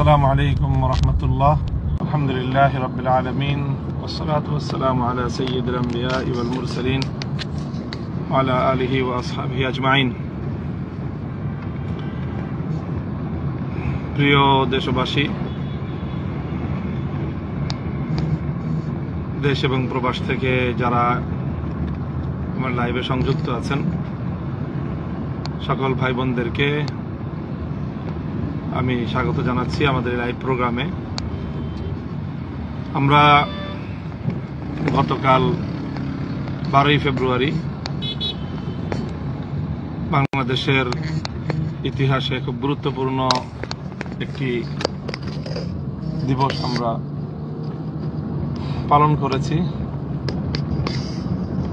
আসসালামু আলাইকুম রহমতুল্লাহ আলহামদুলিল্লাহ রবিল আলমিন ওসলাতাম আলা সৈয়দ রম্বিয়া ইবুল মুরসলিন আলা আলহি ওয়াসহাবি আজমাইন প্রিয় দেশবাসী, দেশ এবং প্রবাস থেকে যারা আমার লাইভে সংযুক্ত আছেন, সকল ভাই বোনদেরকে আমি স্বাগত জানাচ্ছি আমাদের লাইভ প্রোগ্রামে আমরা গতকাল বারোই ফেব্রুয়ারি বাংলাদেশের ইতিহাসে খুব গুরুত্বপূর্ণ একটি দিবস আমরা পালন করেছি।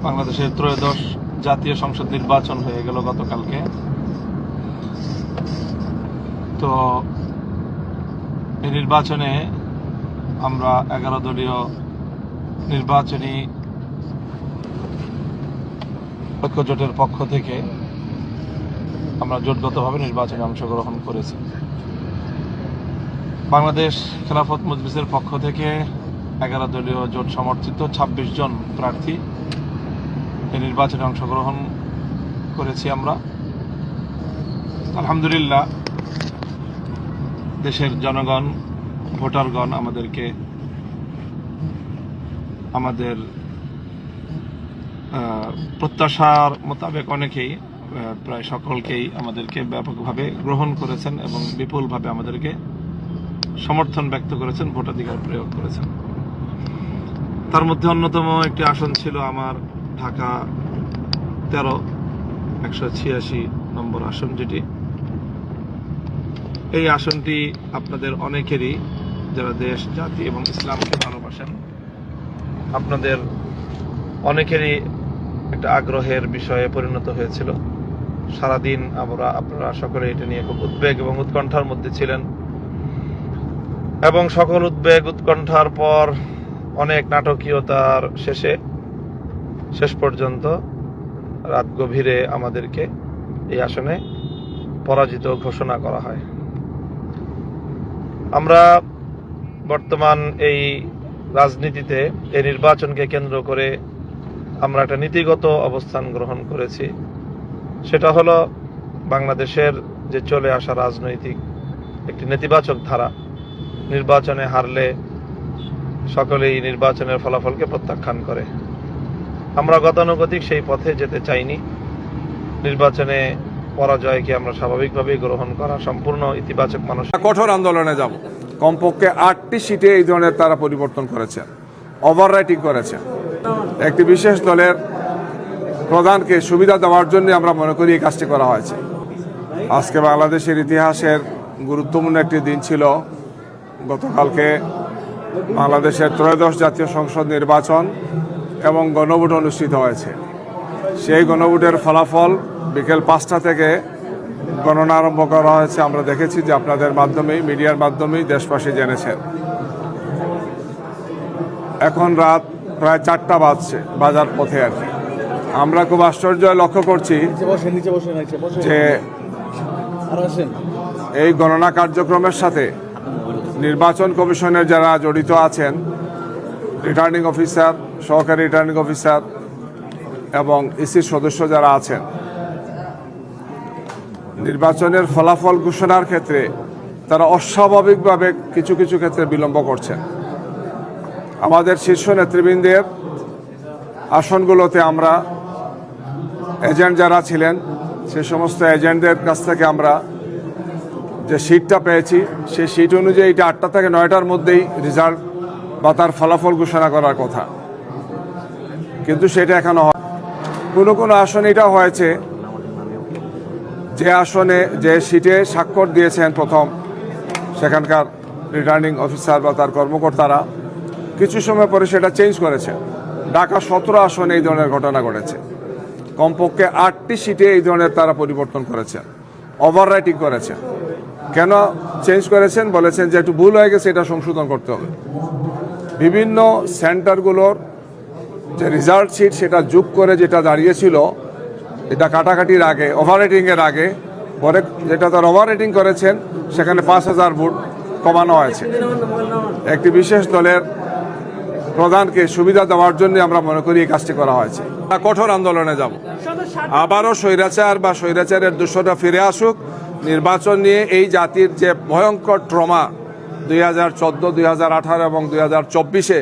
বাংলাদেশের ত্রয়োদশ জাতীয় সংসদ নির্বাচন হয়ে গেল গতকালকে। তো এই নির্বাচনে আমরা এগারো দলীয় নির্বাচনী ঐক্যজোটের পক্ষ থেকে আমরা জোটগতভাবে নির্বাচনে অংশগ্রহণ করেছি। বাংলাদেশ খেলাফত মজলিসের পক্ষ থেকে এগারো দলীয় জোট সমর্থিত ২৬ জন প্রার্থী এই নির্বাচনে অংশগ্রহণ করেছি আমরা। আলহামদুলিল্লাহ দেশের জনগণ, ভোটারগণ আমাদেরকে, আমাদের প্রত্যাশার মোতাবেক অনেকেই প্রায় সকলকেই আমাদেরকে ব্যাপকভাবে গ্রহণ করেছেন এবং বিপুলভাবে আমাদেরকে সমর্থন ব্যক্ত করেছেন, ভোটাধিকার প্রয়োগ করেছেন। তার মধ্যে অন্যতম একটি আসন ছিল আমার ঢাকা তেরো, একশো ছিয়াশি নম্বর আসন যেটি। এই আসনটি আপনাদের অনেকেরই, যারা দেশ, জাতি এবং ইসলামকে ভালোবাসেন, আপনাদের অনেকেরই একটা আগ্রহের বিষয়ে পরিণত হয়েছিল। সারাদিন আমরা, আপনারা সকলে এটা নিয়ে খুব উদ্বেগ এবং উৎকণ্ঠার মধ্যে ছিলেন। এবং সকল উদ্বেগ, উৎকণ্ঠার পর অনেক নাটকীয়তার শেষে, শেষ পর্যন্ত রাত গভীরে আমাদেরকে এই আসনে পরাজিত ঘোষণা করা হয়। আমরা বর্তমান এই রাজনীতিতে এই নির্বাচনকে কেন্দ্র করে আমরা একটা নীতিগত অবস্থান গ্রহণ করেছি। সেটা হলো বাংলাদেশের যে চলে আসা রাজনৈতিক একটি নেতিবাচক ধারা, নির্বাচনে হারলে সকলেই নির্বাচনের ফলাফলকে প্রত্যাখ্যান করে। আমরা গতানুগতিক সেই পথে যেতে চাইনি। নির্বাচনে পরাজয়কে আমরা স্বাভাবিকভাবেই গ্রহণ করা সম্পূর্ণ ইতিবাচক মানুষ। কঠোর আন্দোলনে যাব। কমপক্ষে আটটি সিটে এই ধরনের তারা পরিবর্তন করেছে ওভার রাইটিং করেছে একটি বিশেষ দলের প্রধানকে সুবিধা দেওয়ার জন্য আমরা মনে করি এই কাজটি করা হয়েছে। আজকে বাংলাদেশের ইতিহাসের গুরুত্বপূর্ণ একটি দিন ছিল। গতকালকে বাংলাদেশের ত্রয়োদশ জাতীয় সংসদ নির্বাচন এবং গণভোট অনুষ্ঠিত হয়েছে। সেই গণভোটের ফলাফল বিকেল পাঁচটা থেকে গণনা আরম্ভ করা হয়েছে। আমরা দেখেছি যে আপনাদের মাধ্যমেই মিডিয়ার মাধ্যমেই দেশবাসী জেনেছেন। এখন রাত প্রায় চারটা বাজছে বাজার পথে আর কি। আমরা খুব আশ্চর্য লক্ষ্য করছি যে এই গণনা কার্যক্রমের সাথে নির্বাচন কমিশনের যারা জড়িত আছেন রিটার্নিং অফিসার সহকারী রিটার্নিং অফিসার এবং ইসির সদস্য যারা আছেন নির্বাচনের ফলাফল ঘোষণার ক্ষেত্রে তারা অস্বাভাবিকভাবে কিছু কিছু ক্ষেত্রে বিলম্ব করছেন। আমাদের শীর্ষ নেতৃবৃন্দের আসনগুলোতে আমরা এজেন্ট যারা ছিলেন, সে সমস্ত এজেন্টদের কাছ থেকে আমরা যে সিটটা পেয়েছি সেই সিট অনুযায়ী এটা আটটা থেকে নয়টার মধ্যেই রেজাল্ট বা তার ফলাফল ঘোষণা করার কথা। কিন্তু সেটা এখনও হয় কোনো কোনো আসনে এটা হয়েছে যে আসনে, যে সিটে স্বাক্ষর দিয়েছেন প্রথম সেখানকার রিটার্নিং অফিসার বা তার কর্মকর্তারা, কিছু সময় পরে সেটা চেঞ্জ করেছে। ঢাকা সতেরো আসনে এই ধরনের ঘটনা ঘটেছে। কমপক্ষে আটটি সিটে এই ধরনের তারা পরিবর্তন করেছেন ওভার রাইটিং করেছেন কেন চেঞ্জ করেছেন? বলেছেন যে একটু ভুল হয়ে গেছে, এটা সংশোধন করতে হবে। বিভিন্ন সেন্টারগুলোর যে রেজাল্ট শিট সেটা যোগ করে যেটা দাঁড়িয়েছিল এটা কাটাকাটির আগে ওভার রেটিংয়ের আগে। পরে যেটা তার ওভার রেটিং করেছেন, সেখানে পাঁচ হাজার ভোট কমানো হয়েছে। একটি বিশেষ দলের প্রধানকে সুবিধা দেওয়ার জন্য আমরা মনে করি এই কাজটি করা হয়েছে। কঠোর আন্দোলনে যাব। আবারও স্বৈরাচার বা স্বৈরাচারের দূষণটা ফিরে আসুক। নির্বাচন নিয়ে এই জাতির যে ভয়ঙ্কর ট্রমা দুই হাজার চোদ্দ, দুই হাজার আঠারো এবং দুই হাজার চব্বিশে,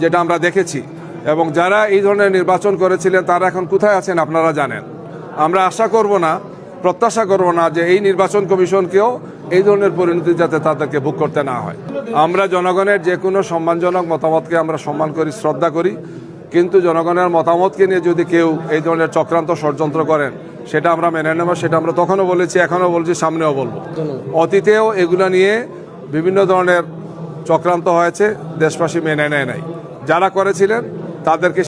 যেটা আমরা দেখেছি, এবং যারা এই ধরনের নির্বাচন করেছিলেন, তারা এখন কোথায় আছেন আপনারা জানেন? আমরা আশা করব না প্রত্যাশা করব না যে এই নির্বাচন কমিশনকেও এই ধরনের পরিণতি যাতে তাদেরকে ভোগ করতে না হয়। আমরা জনগণের যে কোনো সম্মানজনক মতামতকে আমরা সম্মান করি শ্রদ্ধা করি কিন্তু জনগণের মতামতকে নিয়ে যদি কেউ এই ধরনের চক্রান্ত ষড়যন্ত্র করেন সেটা আমরা মেনে নেব সেটা আমরা তখনও বলেছি এখনও বলছি সামনেও বলব। অতীতেও এগুলো নিয়ে বিভিন্ন ধরনের চক্রান্ত হয়েছে দেশবাসী মেনে নেয় নাই। যারা করেছিলেন তাদেরকে